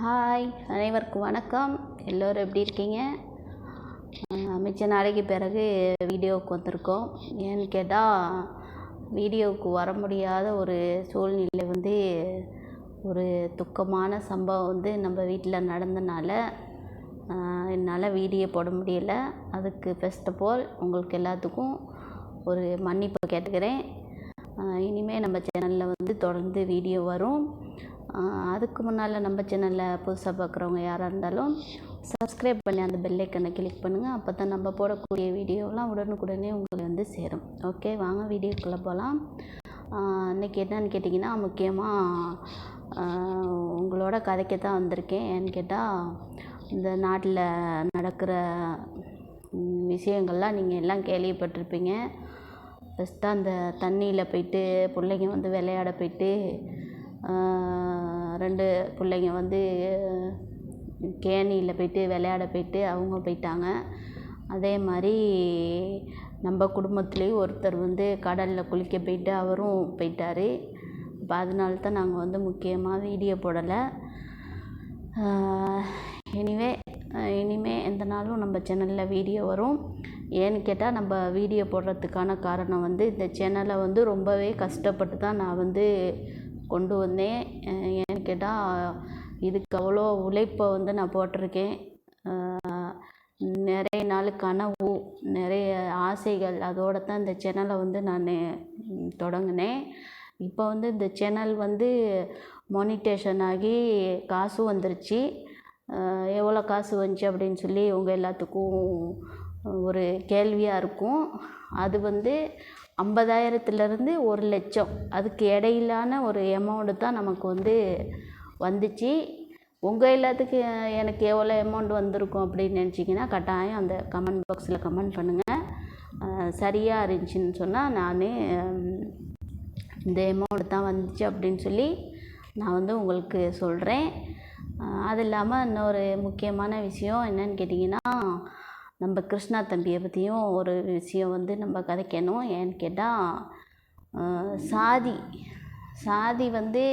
Hi அனைவருக்கும் வணக்கம். எல்லோரும் எப்படி இருக்கீங்க? மிச்ச நாளைக்கு பிறகு வீடியோவுக்கு வந்திருக்கோம். ஏன்னு கேட்டால் வீடியோவுக்கு வர முடியாத ஒரு சூழ்நிலை வந்து ஒரு துக்கமான சம்பவம் வந்து நம்ம வீட்டில் நடந்தனால என்னால் வீடியோ போட முடியல. அதுக்கு ஃபஸ்ட் ஆஃப் ஆல் உங்களுக்கு எல்லாத்துக்கும் ஒரு மன்னிப்பு கேட்டுக்கிறேன். இனிமேல் நம்ம சேனலில் வந்து தொடர்ந்து வீடியோ வரும். அதுக்கு முன்னால் நம்ம சேனலில் புதுசாக பார்க்குறவங்க யாராக இருந்தாலும் சப்ஸ்கிரைப் பண்ணி அந்த பெல்லைக்கனை கிளிக் பண்ணுங்கள் அப்போ தான் நம்ம போடக்கூடிய வீடியோலாம் உடனுக்குடனே உங்களை வந்து சேரும். ஓகே வாங்க வீடியோக்குள்ளே போகலாம் இன்றைக்கி என்னன்னு கேட்டிங்கன்னா முக்கியமாக உங்களோட கதைக்கு தான் வந்திருக்கேன். ஏன்னு கேட்டால் இந்த நாட்டில் நடக்கிற விஷயங்கள்லாம் நீங்கள் எல்லாம் கேள்விப்பட்டிருப்பீங்க. ஃபஸ்ட்டு அந்த தண்ணியில் போயிட்டு பிள்ளைங்க வந்து விளையாட போயிட்டு ரெண்டு பிள்ளைங்க வந்து கேணியில் போயிட்டு விளையாட போயிட்டு அவங்க போய்ட்டாங்க. அதே மாதிரி நம்ம குடும்பத்துலேயும் ஒருத்தர் வந்து கடலில் குளிக்க போயிட்டு அவரும் போயிட்டார். இப்போ அதனால தான் நாங்கள் வந்து முக்கியமாக வீடியோ போடலை. எனிவே இனிமேல் எந்த நாளும் நம்ம சேனலில் வீடியோ வரும். ஏன்னு கேட்டால் நம்ம வீடியோ போடுறதுக்கான காரணம் வந்து இந்த சேனலை வந்து ரொம்பவே கஷ்டப்பட்டு தான் நான் வந்து கொண்டு வந்தேன். ஏன்னு கேட்டால் இதுக்கு அவ்வளோ உழைப்பை வந்து நான் போட்டிருக்கேன். நிறைய நாள் கனவு நிறைய ஆசைகள் அதோடு தான் இந்த சேனலை வந்து நான் தொடங்கினேன். இப்போ வந்து இந்த சேனல் வந்து மானிட்டேஷன் ஆகி காசும் வந்துருச்சு. எவ்வளோ காசு வந்துச்சு அப்படின்னு சொல்லி உங்கள் எல்லாத்துக்கும் ஒரு கேள்வியாக இருக்கும். அது வந்து ஐம்பதாயிரத்துலேருந்து ஒரு லட்சம். அதுக்கு இடையிலான ஒரு அமௌண்ட்டு தான் நமக்கு வந்து வந்துச்சு. உங்கள் எல்லாத்துக்கு எனக்கு எவ்வளோ அமௌண்ட் வந்திருக்கும் அப்படின்னு நினச்சிங்கன்னா கட்டாயம் அந்த கமெண்ட் பாக்ஸில் கமெண்ட் பண்ணுங்கள் சரியாக இருந்துச்சின்னு சொன்னால் நான் இந்த அமௌண்ட் தான் வந்துச்சு அப்படின்னு சொல்லி நான் வந்து உங்களுக்கு சொல்கிறேன் அது இல்லாமல் இன்னொரு முக்கியமான விஷயம் என்னன்னு கேட்டிங்கன்னா நம்ம கிருஷ்ணா தம்பியை பற்றியும் ஒரு விஷயம் வந்து நம்ம கதைக்கணும் ஏன்னு கேட்டால் சாதி. சாதி வந்து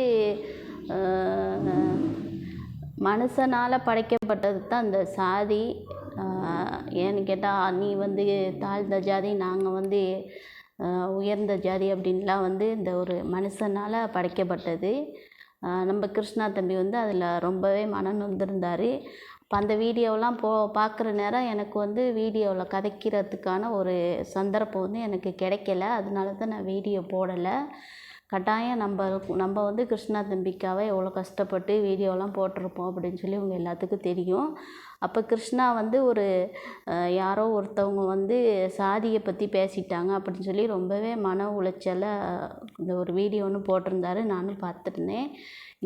மனுஷனால் படைக்கப்பட்டது தான் இந்த சாதி. ஏன்னு கேட்டால் நீ வந்து தாழ்ந்த ஜாதி நாங்கள் வந்து உயர்ந்த ஜாதி அப்படின்லாம் வந்து இந்த ஒரு மனுஷனால் படைக்கப்பட்டது. நம்ம கிருஷ்ணா தம்பி வந்து அதில் ரொம்பவே மனம் நொந்திருந்தார் இப்போ அந்த வீடியோவெலாம் போ பார்க்குற நேரம் எனக்கு வந்து வீடியோவில் கதைக்கிறதுக்கான ஒரு சந்தர்ப்பம் வந்து எனக்கு கிடைக்கல. அதனால தான் நான் வீடியோ போடலை. கட்டாயம் நம்ம நம்ம வந்து கிருஷ்ணா தம்பிக்காக எவ்வளோ கஷ்டப்பட்டு வீடியோலாம் போட்டிருப்போம் அப்படின்னு சொல்லி உங்கள் எல்லாத்துக்கும் தெரியும். அப்போ கிருஷ்ணா வந்து ஒரு யாரோ ஒருத்தவங்க வந்து சாதியை பற்றி பேசிட்டாங்க அப்படின்னு சொல்லி ரொம்பவே மன உளைச்சலை இந்த ஒரு வீடியோ ஒன்று போட்டிருந்தாரு. நானும் பார்த்துருந்தேன்.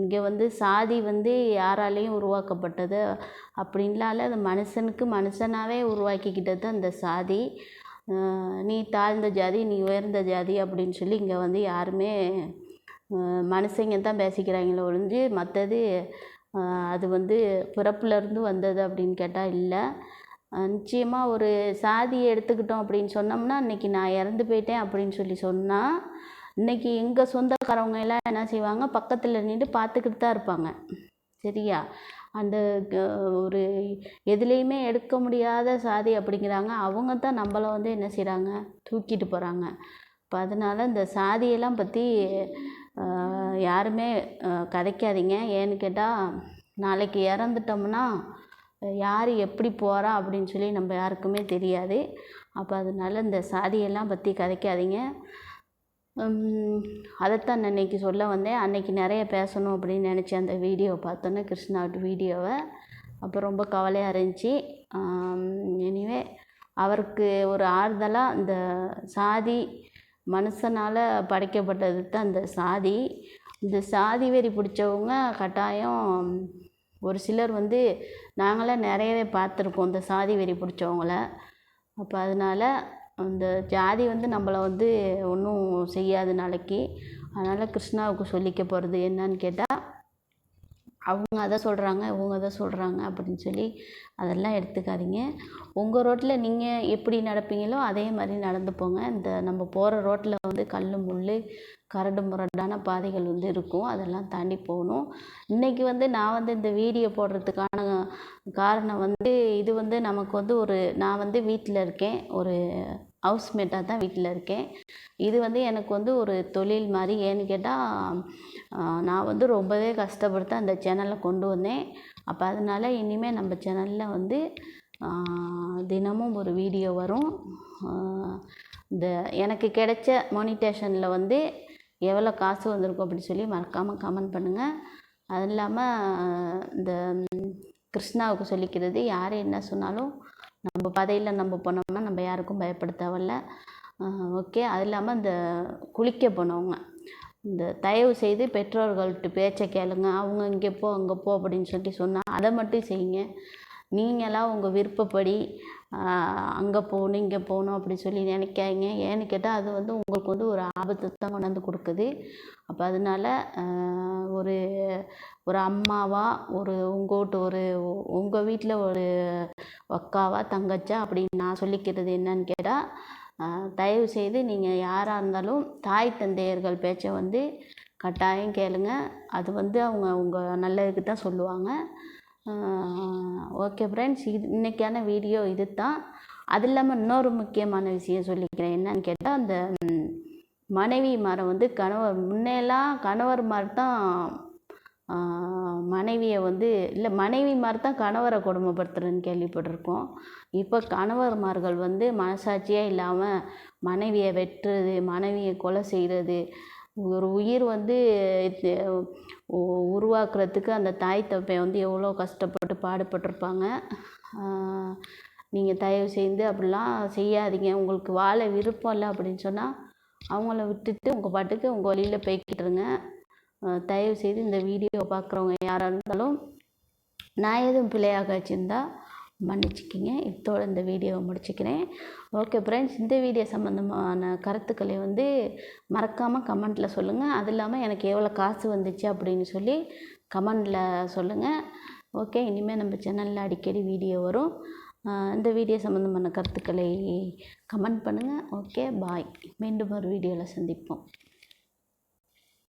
இங்கே வந்து சாதி வந்து யாராலேயும் உருவாக்கப்பட்டது அப்படின்லாம் இல்லை அது மனுஷனுக்கு மனுஷனாகவே உருவாக்கிக்கிட்டது அந்த சாதி. நீ தாழ்ந்த ஜாதி நீ உயர்ந்த ஜாதி அப்படின்னு சொல்லி இங்கே வந்து யாருமே மனுஷங்க தான் பேசிக்கிறாங்களே ஒழிஞ்சு மற்றது அது வந்து பிறப்புலேருந்து வந்தது அப்படின்னு கேட்டால் இல்லை. நிச்சயமாக ஒரு சாதியை எடுத்துக்கிட்டோம் அப்படின்னு சொன்னோம்னா இன்றைக்கி நான் இறந்து போயிட்டேன் அப்படின்னு சொல்லி சொன்னால் இன்றைக்கி எங்கள் சொந்தக்காரவங்க எல்லாம் என்ன செய்வாங்க பக்கத்தில் நின்று பார்த்துக்கிட்டு தான் இருப்பாங்க. சரியா? அந்த ஒரு எதுலேயுமே எடுக்க முடியாத சாதி அப்படிங்கிறாங்க. அவங்க தான் நம்மளை வந்து என்ன செய்கிறாங்க தூக்கிட்டு போகிறாங்க இப்போ அதனால் இந்த சாதியெல்லாம் பற்றி யாருமே கதைக்காதீங்க. ஏன்னு கேட்டால் நாளைக்கு இறந்துட்டோம்னா யார் எப்படி போகிறா அப்படின்னு சொல்லி நம்ம யாருக்குமே தெரியாது. அப்போ அதனால் இந்த சாதியெல்லாம் பற்றி கதைக்காதீங்க. அதைத்தான் நான் இன்றைக்கி சொல்ல வந்தேன். அன்றைக்கி நிறைய பேசணும் அப்படின்னு நினச்சேன் அந்த வீடியோவை பார்த்தோன்னே கிருஷ்ணாட்டு வீடியோவை. அப்போ ரொம்ப கவலையாக இருந்துச்சு. எனிவே அவருக்கு ஒரு ஆறுதலாக இந்த சாதி மனுஷனால் படைக்கப்பட்டது தான் இந்த சாதி. இந்த சாதி வெறி பிடிச்சவங்க கட்டாயம் ஒரு சிலர் வந்து நாங்களாம் நிறையவே பார்த்துருக்கோம் இந்த சாதி வெறி பிடிச்சவங்கள. அப்போ அதனால் அந்த ஜாதி வந்து நம்மளை வந்து ஒன்றும் செய்யாது நாளைக்கு. அதனால் கிருஷ்ணாவுக்கு சொல்லிக்க போகிறது என்னன்னு கேட்டால் அவங்க அதை சொல்கிறாங்க இவங்க அதை சொல்கிறாங்க அப்படின்னு சொல்லி அதெல்லாம் எடுத்துக்காதீங்க. உங்கள் ரோட்டில் நீங்கள் எப்படி நடப்பீங்களோ அதே மாதிரி நடந்து போங்க. இந்த நம்ம போகிற ரோட்டில் வந்து கல் முள் கரடு முரடான பாதைகள் வந்து இருக்கும். அதெல்லாம் தாண்டி போகணும். இன்றைக்கி வந்து நான் வந்து இந்த வீடியோ போடுறதுக்கான காரணம் வந்து இது வந்து நமக்கு வந்து ஒரு நான் வந்து வீட்டில் இருக்கேன். ஒரு ஹவுஸ்மேட்டாக தான் வீட்டில் இருக்கேன். இது வந்து எனக்கு வந்து ஒரு தொழில் மாதிரி. ஏன்னு கேட்டால் நான் வந்து ரொம்பவே கஷ்டப்பட்டு அந்த சேனலை கொண்டு வந்தேன். அப்போ அதனால இனிமேல் நம்ம சேனலில் வந்து தினமும் ஒரு வீடியோ வரும். இந்த எனக்கு கிடைச்ச மானிட்டேஷனில் வந்து எவ்வளோ காசு வந்திருக்கும் அப்படின்னு சொல்லி மறக்காமல் கமெண்ட் பண்ணுங்கள் அது இல்லாமல் இந்த கிருஷ்ணாவுக்கு சொல்லிக்கிறது. யார் என்ன சொன்னாலும் நம்ம பதையில் நம்ம போனோம்னா நம்ம யாருக்கும் பயப்பட தேவையில்ல ஓகே. அது இல்லாமல் இந்த குளிக்க போனவங்க இந்த தயவு செய்து பெற்றோர்கள்ட்ட பேச்சை கேளுங்க. அவங்க இங்கே போ அங்கே போ அப்படின்னு சொல்லி சொன்னால் அதை மட்டும் செய்யுங்க. நீங்களாம் உங்கள் விருப்பப்படி அங்கே போகணும் இங்கே போகணும் அப்படி சொல்லி நினைக்காதீங்க. ஏன்னு கேட்டால் அது வந்து உங்களுக்கு வந்து ஒரு ஆபத்தை தான் கொண்டாந்து கொடுக்குது. அப்போ அதனால ஒரு ஒரு அம்மாவாக ஒரு உங்கள்கிட்ட வீட்டு ஒரு உங்கள் வீட்டில் ஒரு அக்காவா தங்கச்சா அப்படின்னு நான் சொல்லிக்கிறது என்னன்னு கேட்டால் தயவு செய்து நீங்கள் யாராக இருந்தாலும் தாய் தந்தையர்கள் பேச்சை வந்து கட்டாயம் கேளுங்க. அது வந்து அவங்க உங்கள் நல்லதுக்கு தான் சொல்லுவாங்க. ஓகே ஃப்ரெண்ட்ஸ் இது இன்றைக்கான வீடியோ இது தான் அது இல்லாமல் இன்னொரு முக்கியமான விஷயம் சொல்லிக்கிறேன். என்னன்னு கேட்டால் அந்த மனைவி மரம் வந்து கணவர் முன்னெல்லாம் கணவர் மாதிரி தான் மனைவியை வந்து இல்லை மனைவி மாதிரி தான் கணவரை கொடுமைப்படுத்துறதுன்னு கேள்விப்பட்டிருக்கோம். இப்போ கணவர்மார்கள் வந்து மனசாட்சியே இல்லாமல் மனைவியை வெட்டுறது மனைவியை கொலை செய்கிறது ஒரு உயிர் வந்து உருவாக்குறதுக்கு அந்த தாய் தப்பை வந்து எவ்வளோ கஷ்டப்பட்டு பாடுபட்டிருப்பாங்க. நீங்கள் தயவு செய்து அப்படிலாம் செய்யாதீங்க. உங்களுக்கு வாழ விருப்பம் இல்லை அப்படின்னு சொன்னால் அவங்கள விட்டுட்டு உங்கள் பாட்டுக்கு உங்கள் வழியில் போய்கிட்டுருங்க தயவு செய்து இந்த வீடியோ பார்க்குறவங்க யாராக இருந்தாலும் நான் எதுவும் பிள்ளையாக வச்சுருந்தா மன்னிச்சிக்கிங்க. இத்தோடு இந்த வீடியோவை முடிச்சுக்கிறேன். ஓகே ஃப்ரெண்ட்ஸ் இந்த வீடியோ சம்மந்தமான கருத்துக்களை வந்து மறக்காமல் கமெண்ட்டில் சொல்லுங்கள் அது இல்லாமல் எனக்கு எவ்வளோ காசு வந்துச்சு அப்படின்னு சொல்லி கமெண்டில் சொல்லுங்கள் ஓகே இனிமேல் நம்ம சேனலில் அடிக்கடி வீடியோ வரும். இந்த வீடியோ சம்மந்தமான கருத்துக்களை கமெண்ட் பண்ணுங்கள் ஓகே பாய் மீண்டும் ஒரு வீடியோவில் சந்திப்போம்.